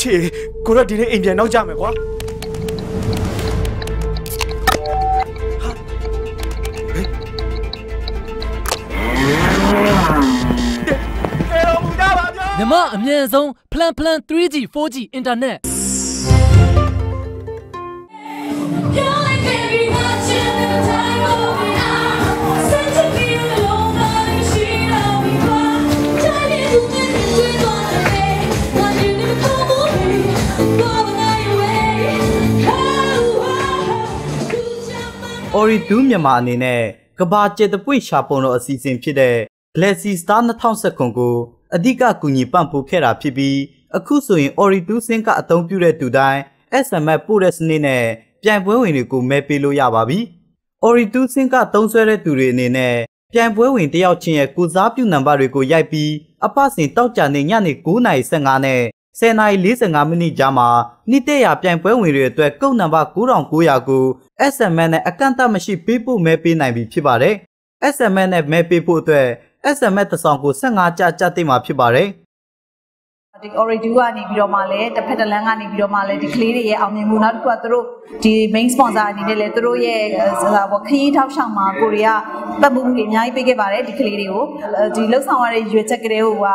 ချေကိုရဒီနေ့အိမ်ပြန်နောက်ကြမယ်ကွာအဲတော့ဘူးကြပါဗျာမြမအမြန်ဆုံး plan plan 3G 4G internet Ori 2မြန်မာအနေနဲ့ကဘာကျက်တပွေရှာပုံတော်အစီအစဉ်ဖြစ်တဲ့ Galaxy Star 2019ကိုအဓိကကူညီပံ့ပိုးခဲ့တာဖြစ်ပြီးအခုဆိုရင် Ori 2 Sync ကအသုံးပြုတဲ့သူတိုင်း SMS ပို့တဲ့စနစ်နဲ့ပြိုင်ပွဲဝင်တွေကိုမဲပေးလို့ရပါပြီ။ Ori 2 Sync ကသုံးစွဲတဲ့သူတွေအနေနဲ့ပြိုင်ပွဲဝင်တယောက်ချင်းရဲ့ကိုစားပြုနံပါတ်တွေကိုရိုက်ပြီးအပစဉ်တောက်ကြနေညနေ9:15နဲ့ 10:45မိနစ်ကြားမှာနေ့တရာပြိုင်ပွဲဝင်တွေအတွက်ကုတ်နံပါတ်9900ကို SMS နဲ့အကန့်အသတ်မရှိပေးဖို့မဲပေးနိုင်ပြီဖြစ်ပါတယ်။ SMS နဲ့မဲပေးဖို့အတွက် SMS တစ်ဆောင်ကို15ကျပ်ကျပ်သိမှာဖြစ်ပါတယ်။ ဒီ Oridu ကနေပြီးတော့မှလည်းတစ်ဖက်တစ်လမ်းကနေပြီးတော့မှလည်းဒီကလေးတွေရဲ့အောင်မြင်မှုနောက်တစ်ခုကသူတို့ဒီ main sponsor အနေနဲ့လည်းသူတို့ရဲ့ဟိုဘောခရီးထောက်ဆောင်မှာကိုရီးယားပတ်မှုတွေအများကြီးပေးခဲ့ပါတယ်ဒီကလေးတွေကိုဒီလှုပ်ဆောင်ရတဲ့ရွေချက်ကလေးကိုက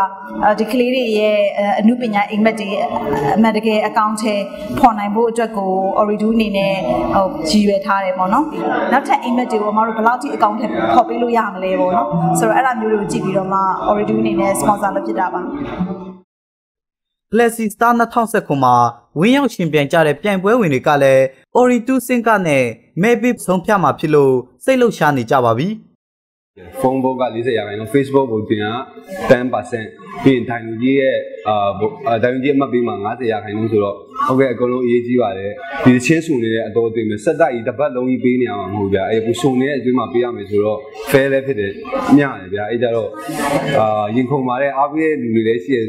ဒီကလေးတွေရဲ့အမှုပညာအိမ်မက်တွေအမှတ်တကယ်အကောင့်ထဲဖော်နိုင်ဖို့အတွက်ကို Oridu အနေနဲ့ဟိုရည်ရွယ်ထားတယ်ပေါ့နော်နောက်ထပ်အိမ်မက်တွေကိုအမတို့ဘယ်လောက်ထိအကောင့်ထဲဖော်ပေးလို့ရမလဲပေါ့နော်ဆိုတော့အဲ့ဒါမျိုးတွေကိုကြည့်ပြီးတော့မှ Oridu အနေနဲ့ sponsor လုပ်ဖြစ်တာပါ Galaxy Star 2019မှာဝင်းရောက်ရှင်ပြိုင်ကြတဲ့ပြိုင်ပွဲဝင်တွေကလည်း Ori 2 Sync နဲ့ Maybe ဆုံးဖြတ်မှာဖြစ်လို့စိတ်လှုပ်ရှားနေကြပါပြီ။ ဖုန်းဘုတ်က40ရာခိုင်နှုန်း Facebook ဘုတ်တင်က10%ပြီးရင်ဒိုင်လူကြီးရဲ့အာဒိုင်လူကြီးအမှတ်ပေးမှာ90ရာခိုင်နှုန်းဆိုတော့ဟုတ်ကဲ့အကုန်လုံးအရေးကြီးပါတယ်ဒီချင်းစုံနေတဲ့အတော်အသွင်ပဲစက်တိုက်ကြီးတစ်ပတ်လုံးကြီးပေးနေအောင်မဟုတ်ဗျာအဲပူစုံနေတဲ့အသွင်မှာပေးရမယ်ဆိုတော့ fair လည်းဖြစ်တယ်မျှတယ်ဗျာအဲကြတော့အာရင်ခုန်ပါတဲ့အားပေးတဲ့လူတွေလည်းရှိရ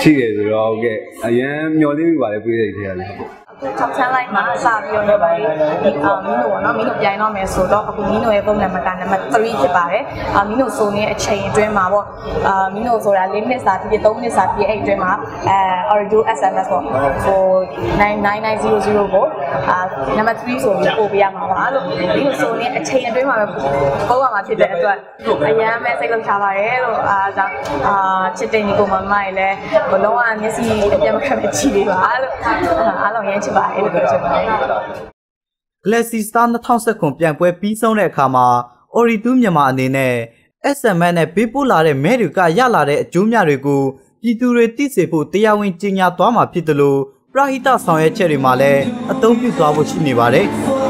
ရှိတယ်ဆိုတော့ဟုတ်ကဲ့အရန်မျောလင်းမိပါတယ်ပေးတဲ့ထဲရတယ်ဟုတ် top 10 line မှာစပြီးတော့နေပါလေဒီအာမင်းတို့ပေါ့နော်မင်းတို့ပြိုင်တော့မယ်ဆိုတော့အခုမင်းတို့ရဲ့ပုံနံပါတ်ကနံပါတ်3ဖြစ်ပါတယ်အာမင်းတို့ဆိုနေတဲ့အချိန်အတွင်းမှာပေါ့အာမင်းတို့ဆိုတာ4မိနစ်စာဖြစ်ဖြစ်3မိနစ်စာဖြစ်အဲ့အတွင်းမှာအဲ Orido SMS ပေါ့ဟို9900ကိုအာနံပါတ်3ဆိုပြီးပို့ပေးရမှာပါလို့မင်းတို့ဆိုနေအချိန်အတွင်းမှာပဲပို့ရမှာဖြစ်တဲ့အတွက်အရန်ပဲစိတ်လှုပ်ရှားပါတယ်လို့အားကြောင့်အာချစ်တဲ့ညီကိုမမကြီးလည်းဘလုံးဝမျက်စိအပြတ်မခက်ပဲကြည့်ပေးပါလို့အားလုံးရမ်းချစ်ပါတယ်လို့ပြောချင်ပါတယ် Galaxy Star 2019ပြန်ပွဲပြီးဆုံးတဲ့အခါမှာ Ori 2မြန်မာအနေနဲ့ SMS နဲ့ပေးပို့လာတဲ့မဲတွေကရလာတဲ့အကျိုးများတွေကိုပြည်သူတွေသိစေဖို့တရားဝင်ကြေညာသွားမှာဖြစ်တယ်လို့ပရဟိတဆောင်ရွက်ချက်တွေမှာလည်းအသုံးပြုသွားဖို့ရှိနေပါတယ်။